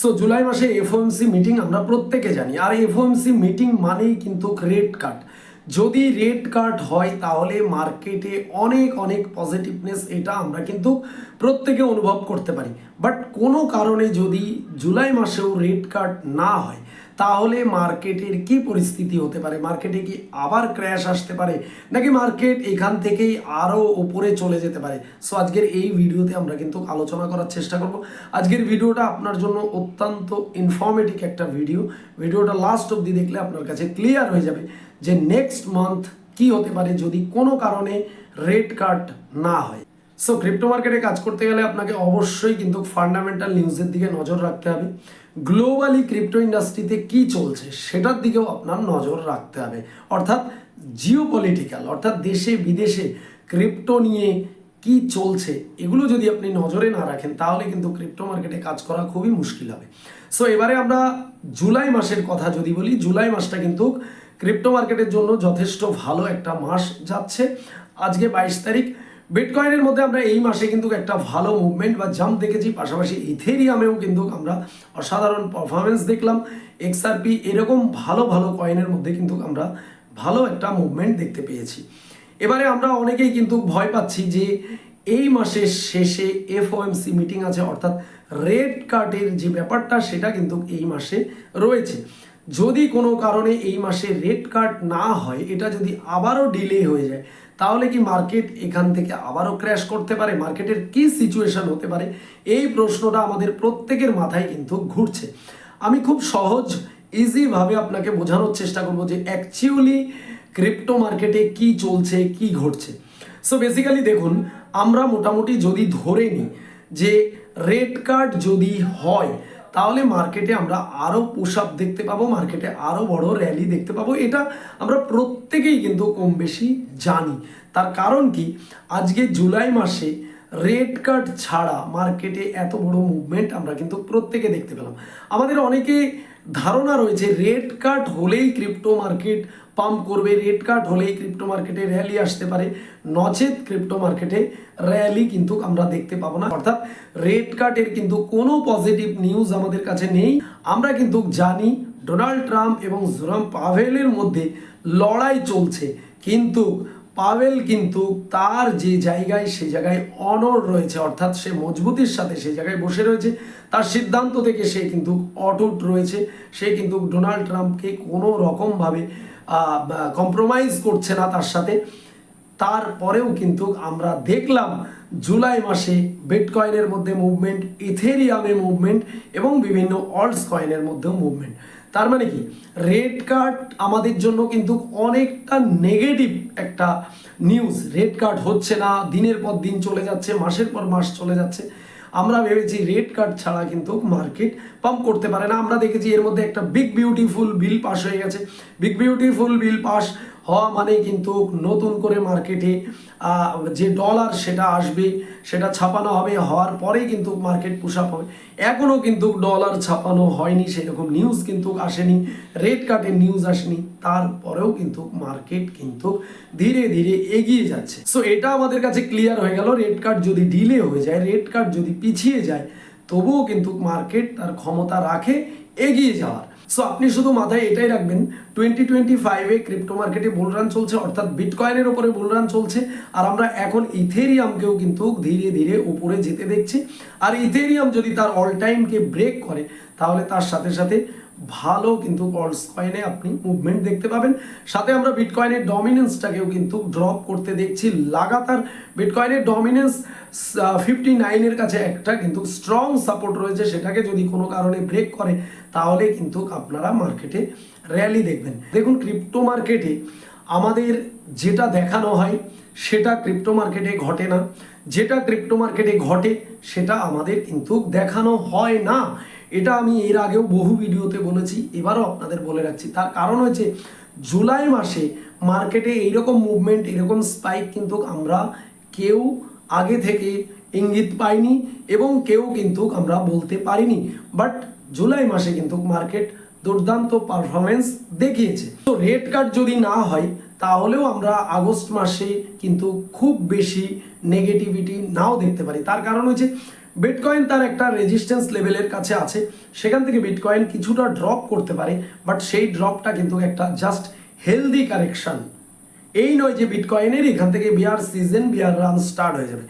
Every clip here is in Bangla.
সো জুলাই মাসে এফওএমসি মিটিং আমরা প্রত্যেকে জানি। আর এফওএমসি মিটিং মানেই কিন্তু রেড কার্ড যদি রেড কার্ড হয় তাহলে মার্কেটে অনেক অনেক পজিটিভনেস এটা আমরা কিন্তু প্রত্যেকে অনুভব করতে পারি। বাট কোনো কারণে যদি জুলাই মাসেও রেড কার্ড না হয়, তাহলে মার্কেটের কি পরিস্থিতি হতে পারে? মার্কেটে কি আবার ক্র্যাশ আসতে পারে? নাকি মার্কেট এখান থেকেই আরও উপরে চলে যেতে পারে? সো আজকের এই ভিডিওতে আমরা কিন্তু আলোচনা করার চেষ্টা করব। আজকের ভিডিওটা আপনার জন্য অত্যন্ত ইনফর্মেটিভ একটা ভিডিও ভিডিওটা লাস্ট অবধি দেখলে আপনার কাছে ক্লিয়ার হয়ে যাবে। যে নেক্সট মান্থ কি হতে পারে যদি কোনো কারণে রেড কার্ড না হয়। সো ক্রিপ্টো মার্কেটে কাজ করতে গেলে আপনাকে অবশ্যই কিন্তু ফান্ডামেন্টাল নিউজের দিকে নজর রাখতে হবে। গ্লোবালি ক্রিপ্টো ইন্ডাস্ট্রিতে কি চলছে সেটার দিকেও আপনার নজর রাখতে হবে। অর্থাৎ জিও পলিটিক্যাল অর্থাৎ দেশে বিদেশে ক্রিপ্টো নিয়ে কি চলছে এগুলো যদি আপনি নজরে না রাখেন, তাহলে কিন্তু ক্রিপ্টো মার্কেটে কাজ করা খুবই মুশকিল হবে। সো এবারে আমরা জুলাই মাসের কথা যদি বলি, জুলাই মাসটা কিন্তু ক্রিপ্টো মার্কেটের জন্য যথেষ্ট ভালো একটা মাস যাচ্ছে। আজকে বাইশ তারিখ। বিটকয়েনের মধ্যে আমরা এই মাসে কিন্তু একটা ভালো মুভমেন্ট বা জাম্প দেখেছি। পাশাপাশি ইথেরিয়ামেও কিন্তু আমরা অসাধারণ পারফরমেন্স দেখলাম। এক্সআরপি এরকম ভালো ভালো কয়েনের মধ্যে কিন্তু আমরা ভালো একটা মুভমেন্ট দেখতে পেয়েছি। এবারে আমরা অনেকেই কিন্তু ভয় পাচ্ছি যে এই মাসের শেষে এফওএমসি মিটিং আছে, অর্থাৎ রেড কার্ডের যে ব্যাপারটা, সেটা কিন্তু এই মাসে রয়েছে। যদি কোনো কারণে এই মাসে রেড কার্ড না হয়, এটা যদি আবারও ডিলে হয়ে যায়, তাহলে কি মার্কেট এখান থেকে আবারও ক্র্যাশ করতে পারে? মার্কেটের কি সিচুয়েশন হতে পারে? এই প্রশ্নটা আমাদের প্রত্যেকের মাথায় কিন্তু ঘুরছে। আমি খুব সহজ ইজিভাবে আপনাকে বোঝানোর চেষ্টা করব যে অ্যাকচুয়ালি ক্রিপ্টো মার্কেটে কি চলছে, কি ঘটছে। সো বেসিক্যালি দেখুন, আমরা মোটামুটি যদি ধরে নিই যে রেড কার্ড যদি হয় তাহলে মার্কেটে আমরা আরও পুশ আপ দেখতে পাবো মার্কেটে আরও বড় র্যালি দেখতে পাবো, এটা আমরা প্রত্যেকেই কিন্তু কম বেশি জানি। তার কারণ কি? আজকে জুলাই মাসে রেড কার্ড ছাড়া মার্কেটে এত বড় মুভমেন্ট আমরা কিন্তু প্রত্যেকে দেখতে পেলাম। আমাদের অনেকে ধারণা রয়েছে, রেড কার্ড হলেই ক্রিপ্টো মার্কেট পাম্প করবে, রেড কার্ড হলেই ক্রিপ্টো মার্কেটে র্যালি আসতে পারে। নচেত ক্রিপ্টো মার্কেটে র্যালি কিন্তু আমরা দেখতে পাবো না। অর্থাৎ রেড কার্ডের কিন্তু কোনো পজিটিভ নিউজ আমাদের কাছে নেই। আমরা কিন্তু জানি ডোনাল্ড ট্রাম্প এবং জোরাম পাভেলের মধ্যে লড়াই চলছে। কিন্তু পাভেল কিন্তু তার যে জায়গায়, সে জায়গায় অনর রয়েছে, অর্থাৎ সে মজবুতির সাথে সেই জায়গায় বসে রয়েছে। তার সিদ্ধান্ত থেকে সে কিন্তু অটুট রয়েছে। সে কিন্তু ডোনাল্ড ট্রাম্পকে কোনো রকমভাবে কম্প্রোমাইজ করছে না তার সাথে। তারপরেও কিন্তু আমরা দেখলাম জুলাই মাসে বিটকয়েনের মধ্যে মুভমেন্ট ইথেরিয়ামে মুভমেন্ট এবং বিভিন্ন অল্টস কয়েনের মধ্যেও মুভমেন্ট তার মানে কি? রেড কার্ড আমাদের জন্য কিন্তু অনেকটা নেগেটিভ একটা নিউজ রেড কার্ড হচ্ছে না, দিনের পর দিন চলে যাচ্ছে, মাসের পর মাস চলে যাচ্ছে। আমরা ভেবেছি রেড কার্ড ছাড়া কিন্তু মার্কেট পাম্প করতে পারে না। আমরা দেখেছি এর মধ্যে একটা বিগ বিউটিফুল বিল পাস হয়ে গেছে। বিগ বিউটিফুল বিল পাস হওয়া মানে কিন্তু নতুন করে মার্কেটে যে ডলার সেটা আসবে, সেটা ছাপানো হবে, হওয়ার পরেই কিন্তু মার্কেট পুশ হবে। এখনও কিন্তু ডলার ছাপানো হয়নি, সেরকম নিউজ কিন্তু আসেনি রেড কার্ডের নিউজ আসেনি, তারপরেও কিন্তু মার্কেট কিন্তু ধীরে ধীরে এগিয়ে যাচ্ছে। সো এটা আমাদের কাছে ক্লিয়ার হয়ে গেল রেড কার্ড যদি ডিলে হয়ে যায় রেড কার্ড যদি পিছিয়ে যায়, তবুও কিন্তু মার্কেট তার ক্ষমতা রাখে এগিয়ে যাওয়ার। সো আপনি শুধু মাথায় এটাই রাখবেন টোয়েন্টি টোয়েন্টি ফাইভে ক্রিপ্টো মার্কেটে বুলরান চলছে, অর্থাৎ বিটকয়েনের ওপরে বুলরান চলছে, আর আমরা এখন ইথেরিয়ামকেও কিন্তু ধীরে ধীরে উপরে যেতে দেখছি। আর ইথেরিয়াম যদি তার অল টাইমকে ব্রেক করে তার সাথে সাথে ভালো কিন্তু অল্টস কয়েনে আপনি মুভমেন্ট দেখতে পাবেন। সাথে আমরা বিটকয়েনের ডমিনেন্সটাকেও কিন্তু ড্রপ করতে দেখছি। লাগাতার বিটকয়েনের ডমিনেন্স ফিফটি নাইনের কাছে একটা কিন্তু স্ট্রং সাপোর্ট রয়েছে। সেটাকে যদি কোনো কারণে ব্রেক করে, তাহলে কিন্তু আপনারা মার্কেটে র্যালি দেখবেন। দেখুন ক্রিপ্টো মার্কেটে আমাদের যেটা দেখানো হয়, সেটা ক্রিপ্টো মার্কেটে ঘটে না। যেটা ক্রিপ্টো মার্কেটে ঘটে, সেটা আমাদের কিন্তু দেখানো হয় না। এটা আমি এর আগেও বহু ভিডিওতে বলেছি, এবারও আপনাদের বলে রাখছি। তার কারণ হচ্ছে জুলাই মাসে মার্কেটে এইরকম মুভমেন্ট এরকম স্পাইক কিন্তু আমরা কেউ আগে থেকে ইঙ্গিত পাইনি এবং কেউ কিন্তু আমরা বলতে পারিনি। বাট জুলাই মাসে কিন্তু মার্কেট দুর্দান্ত পারফরমেন্স দেখিয়েছে। তো রেড কার্ড যদি না হয়, তাহলেও আমরা আগস্ট মাসে কিন্তু খুব বেশি নেগেটিভিটি নাও দেখতে পারি। তার কারণ হচ্ছে বিটকয়েন তার একটা রেজিস্ট্যান্স লেভেলের কাছে আছে। সেখান থেকে বিটকয়েন কিছুটা ড্রপ করতে পারে বাট সেই ড্রপটা কিন্তু একটা জাস্ট হেলদি কারেকশন এই নয় যে বিটকয়েনের এখান থেকে bear season bear run start হয়ে যাবে।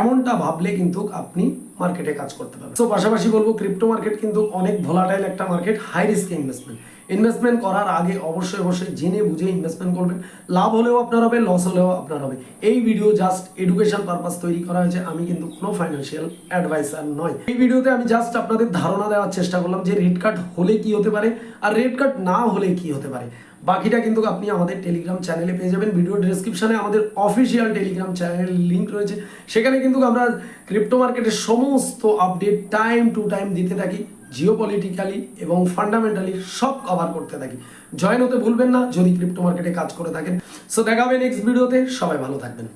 এমনটা ভাবলে কিন্তু আপনি মার্কেটে কাজ করতে পারবেন। তো পাশাপাশি বলব ক্রিপ্টো মার্কেট কিন্তু অনেক ভোলাটাইল একটা market high risk investment investment করার আগে অবশ্যই অবশ্যই জেনে বুঝে ইনভেস্টমেন্ট করবেন। লাভ হলেও আপনার হবে লস হলেও আপনার হবে। এই ভিডিও জাস্ট এডুকেশন পারপাস তৈরি করা হয়েছে। আমি কিন্তু কোনো ফাইন্যান্সিয়াল অ্যাডভাইসার নয় এই ভিডিওতে আমি জাস্ট আপনাদের ধারণা দেওয়ার চেষ্টা করলাম যে রেড কার্ড হলে কি হতে পারে আর রেড কার্ড না হলে কি হতে পারে। বাকিটা কিন্তু আপনি আমাদের টেলিগ্রাম চ্যানেলে পেয়ে যাবেন। ভিডিও ডেসক্রিপশনে আমাদের অফিসিয়াল টেলিগ্রাম চ্যানেল লিঙ্ক রয়েছে। সেখানে কিন্তু আমরা ক্রিপ্টো মার্কেটের সমস্ত আপডেট টাইম টু টাইম দিতে থাকি। জিও পলিটিক্যালি এবং ফান্ডামেন্টালি সব কভার করতে থাকি। জয়েন হতে ভুলবেন না যদি ক্রিপ্টো মার্কেটে কাজ করে থাকেন। সো দেখা হবে নেক্সট ভিডিওতে সবাই ভালো থাকবেন।